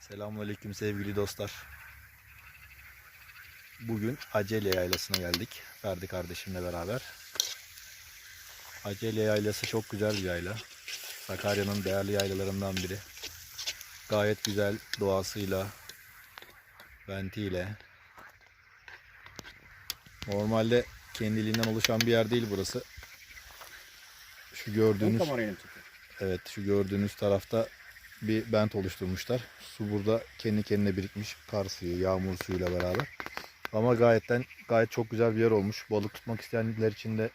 Selamünaleyküm sevgili dostlar. Bugün Acele Yaylası'na geldik. Ferdi kardeşimle beraber. Acele Yaylası çok güzel bir yayla. Sakarya'nın değerli yaylalarından biri. Gayet güzel doğasıyla, ventiyle. Normalde kendiliğinden oluşan bir yer değil burası. Şu gördüğünüz. Evet şu gördüğünüz tarafta bir bent oluşturmuşlar. Su burada kendi kendine birikmiş kar suyu, yağmur suyuyla beraber. Ama gayetten gayet çok güzel bir yer olmuş. Balık tutmak isteyenler için de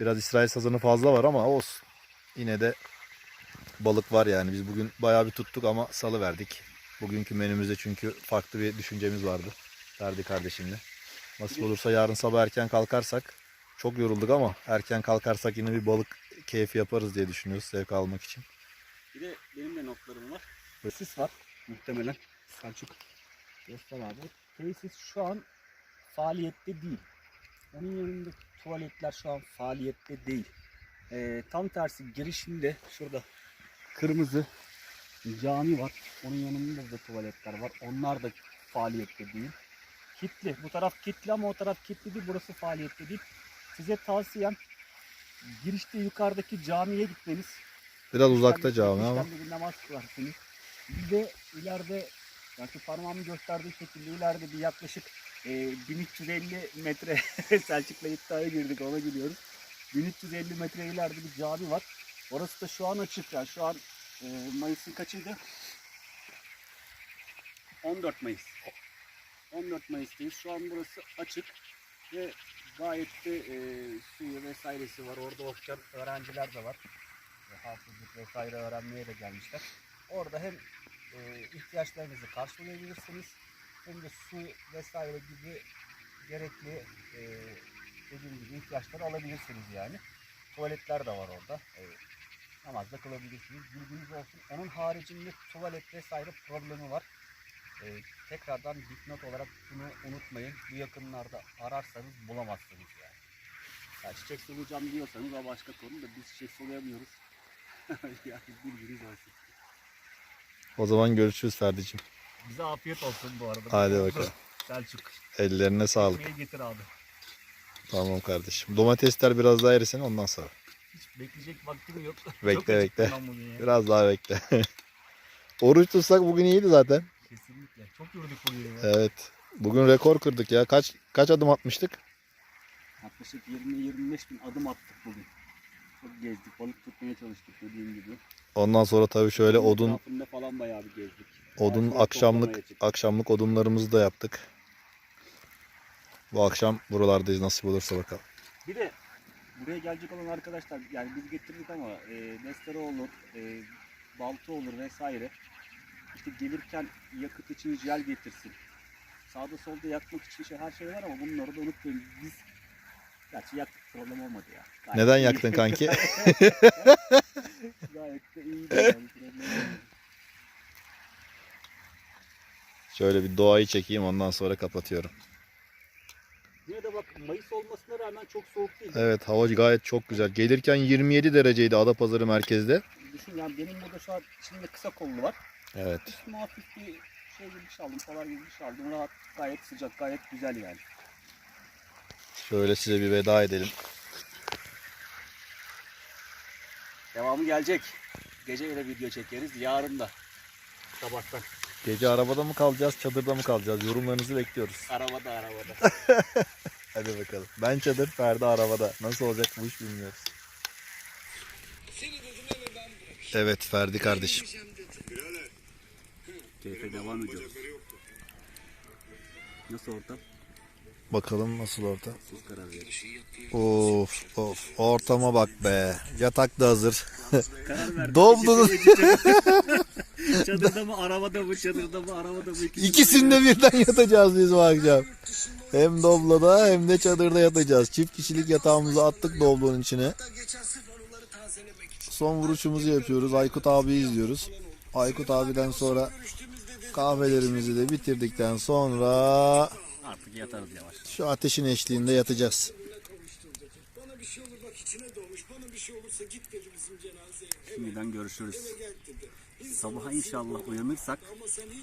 biraz İsrail sazanı fazla var ama olsun. Yine de balık var yani. Biz bugün bayağı bir tuttuk ama salı verdik. Bugünkü menümüzde çünkü farklı bir düşüncemiz vardı. Ferdi kardeşimle. Nasıl olursa yarın sabah erken kalkarsak çok yorulduk ama erken kalkarsak yine bir balık keyfi yaparız diye düşünüyoruz zevk almak için. Bir de benim de notlarım var. Tesis var muhtemelen. Selçuk göster abi. Tesis şu an faaliyette değil. Onun yanında tuvaletler şu an faaliyette değil. Ee, tam tersi girişinde şurada kırmızı cami var. Onun yanında da tuvaletler var. Onlar da faaliyette değil. Kitli. Bu taraf kitli ama o taraf kitli değil. Burası faaliyette değil. Size tavsiyem girişte yukarıdaki camiye gitmeniz. Biraz uzakta cami ama bir namaz kılarsınız. Bir de ileride yani şu parmağımı gösterdiği şekilde ileride bir yaklaşık e, 1350 metre Selçuk'la iddiaya girdik ona gidiyoruz. 1350 metre ileride bir cami var. Orası da şu an açık yani şu an e, Mayıs'ın kaçıydı? 14 Mayıs. 14 Mayıs'tayız. Şu an burası açık ve gayet de e, suyu vesairesi var. Orada okuyan öğrenciler de var hafızlık vesaire öğrenmeye de gelmişler. Orada hem e, ihtiyaçlarınızı karşılayabilirsiniz hem de su vesaire gibi gerekli e, dediğim gibi ihtiyaçları alabilirsiniz yani. Tuvaletler de var orada. E, namaz kılabilirsiniz. Bilginiz olsun. Onun haricinde tuvalet vesaire problemi var. E, tekrardan dipnot olarak bunu unutmayın. Bu yakınlarda ararsanız bulamazsınız yani. Ya çiçek sulayacağım diyorsanız o başka konu da biz çiçek sulayamıyoruz. o zaman görüşürüz Ferdi'cim. Bize afiyet olsun bu arada. Hadi bakalım. Selçuk. Ellerine sağlık. Ekmeği getir abi. Tamam kardeşim. Domatesler biraz daha erisin ondan sonra. Hiç bekleyecek vaktim yok. Bekle, bekle. Biraz daha bekle. Oruç tutsak bugün iyiydi zaten. Kesinlikle. Çok yürüdük bugün ya. Evet. Bugün rekor kırdık ya. Kaç kaç adım atmıştık? Yaklaşık 20-25 bin adım attık bugün. Çok gezdik. Balık tutmaya çalıştık dediğim gibi. Ondan sonra tabii şöyle odun Etrafında falan bayağı bir gezdik. odun Ağaçları akşamlık çıktık. akşamlık odunlarımızı da yaptık. Bu akşam buralardayız nasip olursa bakalım. Bir de buraya gelecek olan arkadaşlar yani biz getirdik ama e, destere olur, e, balta olur vesaire. İşte gelirken yakıt için jel getirsin. Sağda solda yakmak için şey, her şey var ama bunları da unutmayın. Biz gerçi yaktık problem olmadı ya. Gayet Neden iyi. yaktın kanki? Gayet de iyiydi yani. problem olmadı. Şöyle bir doğayı çekeyim ondan sonra kapatıyorum. Yine de bak Mayıs olmasına rağmen çok soğuk değil. Evet hava gayet çok güzel. Gelirken 27 dereceydi Adapazarı merkezde. Düşün yani benim burada şu an içinde kısa kollu var. Evet. Üstüme hafif bir şey gibi bir şey aldım, polar gibi şey aldım. Rahat, gayet sıcak, gayet güzel yani. Şöyle size bir veda edelim. Devamı gelecek. Gece yine video çekeriz. Yarın da. Sabahtan. Gece arabada mı kalacağız, çadırda mı kalacağız? Yorumlarınızı bekliyoruz. Arabada arabada. Hadi bakalım. Ben çadır, Ferdi arabada. Nasıl olacak bu iş bilmiyoruz. Evet Ferdi kardeşim. Keyfe devam ediyoruz. Nasıl ortam? Bakalım nasıl orta. Siz karar verin. Of of ortama bak be. Yatak da hazır. Doldunuz. çadırda mı, arabada mı, çadırda mı, arabada mı? İkisinde birden yatacağız biz bu akşam. Hem Doblo'da hem de çadırda yatacağız. Çift kişilik yatağımızı attık Doblo'nun içine. Son vuruşumuzu yapıyoruz. Aykut abi izliyoruz. Aykut abiden sonra kahvelerimizi de bitirdikten sonra Artık yatarız yavaş. şu ateşin eşliğinde yatacağız. Şimdiden görüşürüz. Sabaha inşallah uyanırsak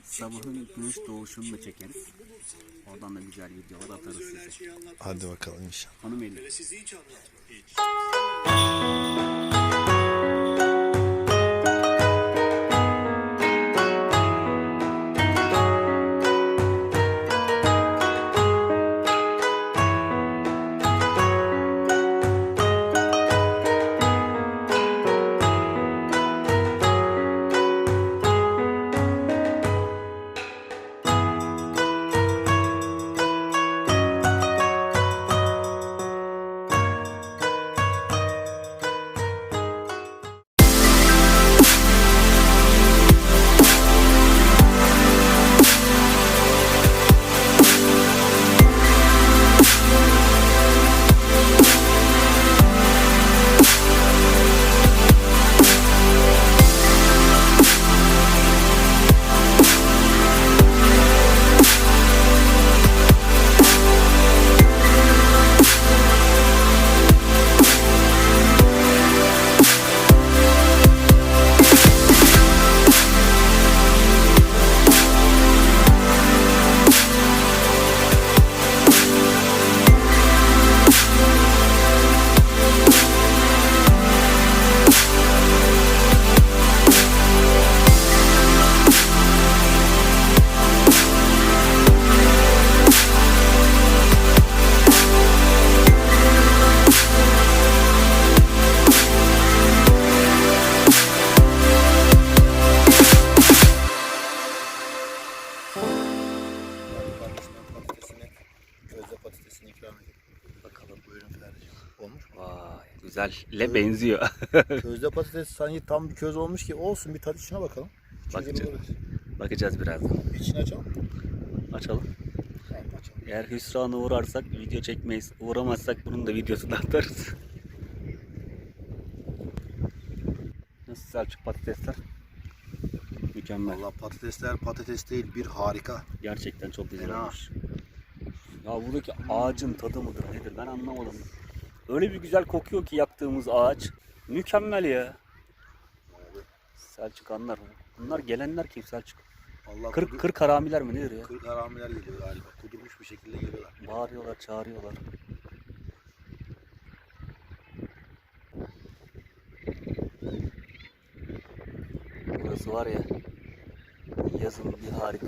sabahın güneş doğuşunu da çekeriz. Oradan da güzel videolar atarız size. Hadi bakalım inşallah. Hanım eli. patatesini, Vay güzelle benziyor. Közde patates sanki tam bir köz olmuş ki olsun bir tadı içine bakalım. Bakacağız. Bakacağız birazdan. İçini açalım. Açalım. Tamam açalım. Eğer hüsrana uğrarsak video çekmeyiz. Uğramazsak bunun da videosunu atarız. Nasıl Selçuk patatesler? Mükemmel. Valla patatesler patates değil bir harika. Gerçekten çok güzel Fena. olmuş. Ya buradaki ağacın tadı mıdır nedir ben anlamadım. Öyle bir güzel kokuyor ki yaktığımız ağaç. Mükemmel ya. Selçuk anlar. Bunlar gelenler kim Selçuk? Allah Kırk, kırk haramiler mi nedir ya? Kırk haramiler geliyor galiba. Kudurmuş bir şekilde geliyorlar. Bağırıyorlar, çağırıyorlar. Burası var ya, yazın bir harika.